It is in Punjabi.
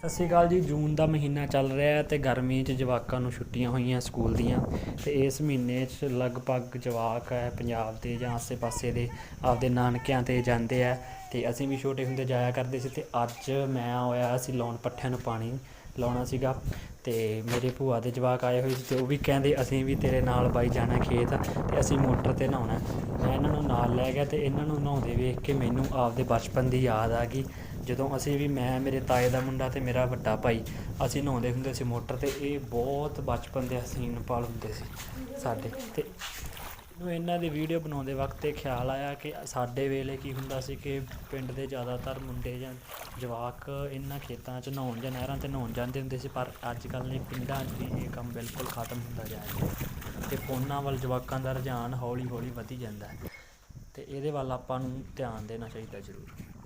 ਸਤਿ ਸ਼੍ਰੀ ਅਕਾਲ ਜੀ। ਜੂਨ ਦਾ ਮਹੀਨਾ ਚੱਲ ਰਿਹਾ ਹੈ ਤੇ ਗਰਮੀ 'ਚ ਜਵਾਕਾਂ ਨੂੰ ਛੁੱਟੀਆਂ ਹੋਈਆਂ ਸਕੂਲ ਦੀਆਂ ਤੇ ਇਸ ਮਹੀਨੇ 'ਚ ਲਗਭਗ ਜਵਾਕ ਹੈ ਪੰਜਾਬ ਦੇ ਜਾਂ ਆਸੇ-ਪਾਸੇ ਦੇ, ਆਪਦੇ ਨਾਨਕਿਆਂ ਤੇ ਜਾਂਦੇ ਆ ਤੇ ਅਸੀਂ ਵੀ ਛੋਟੇ ਹੁੰਦੇ ਜਾਇਆ ਕਰਦੇ ਸੀ ਤੇ ਅੱਜ ਮੈਂ ਹੋਇਆ ਸੀ ਲਾਉਣ ਪੱਠਿਆਂ ਨੂੰ ਪਾਣੀ ਲਾਉਣਾ ਸੀਗਾ ਤੇ ਮੇਰੇ ਭੂਆ ਦੇ ਜਵਾਕ ਆਏ ਹੋਏ ਸੀ ਤੇ ਉਹ ਵੀ ਕਹਿੰਦੇ ਅਸੀਂ ਵੀ ਤੇਰੇ ਨਾਲ ਬਾਈ ਜਾਣਾ ਖੇਤ ਤੇ ਅਸੀਂ ਮੋਟਰ ਤੇ ਨਹਾਉਣਾ। ਮੈਂ ਇਹਨਾਂ ਨੂੰ ਨਾਲ ਲੈ ਗਿਆ ਤੇ ਇਹਨਾਂ ਨੂੰ ਨਹਾਉਂਦੇ ਵੇਖ ਕੇ ਮੈਨੂੰ ਆਪਦੇ ਬਚਪਨ ਦੀ ਯਾਦ ਆ ਗਈ। ਜਦੋਂ ਅਸੀਂ ਵੀ ਮੈਂ, ਮੇਰੇ ਤਾਏ ਦਾ ਮੁੰਡਾ ਅਤੇ ਮੇਰਾ ਵੱਡਾ ਭਾਈ ਅਸੀਂ ਨਹਾਉਂਦੇ ਹੁੰਦੇ ਸੀ ਮੋਟਰ ਤੇ, ਇਹ ਬਹੁਤ ਬਚਪਨ ਦੇ ਹਸੀਨ ਪਲ ਹੁੰਦੇ ਸੀ ਸਾਡੇ ਅਤੇ ਮੈਨੂੰ ਇਹਨਾਂ ਦੀ ਵੀਡੀਓ ਬਣਾਉਂਦੇ ਵਕਤ ਇਹ ਖਿਆਲ ਆਇਆ ਕਿ ਸਾਡੇ ਵੇਲੇ ਕੀ ਹੁੰਦਾ ਸੀ ਕਿ ਪਿੰਡ ਦੇ ਜ਼ਿਆਦਾਤਰ ਮੁੰਡੇ ਜਾਂ ਜਵਾਕ ਇਹਨਾਂ ਖੇਤਾਂ 'ਚ ਨਹਾਉਣ ਜਾਂ ਨਹਿਰਾਂ 'ਚ ਨਹਾਉਣ ਜਾਂਦੇ ਹੁੰਦੇ ਸੀ, ਪਰ ਅੱਜ ਕੱਲ੍ਹ ਦੇ ਪਿੰਡਾਂ 'ਚ ਵੀ ਇਹ ਕੰਮ ਬਿਲਕੁਲ ਖਤਮ ਹੁੰਦਾ ਜਾ ਰਿਹਾ ਅਤੇ ਫੋਨਾਂ ਵੱਲ ਜਵਾਕਾਂ ਦਾ ਰੁਝਾਨ ਹੌਲੀ ਹੌਲੀ ਵਧੀ ਜਾਂਦਾ ਹੈ ਤੇ ਇਹਦੇ ਵੱਲ ਆਪਾਂ ਨੂੰ ਧਿਆਨ ਦੇਣਾ ਚਾਹੀਦਾ ਜ਼ਰੂਰ।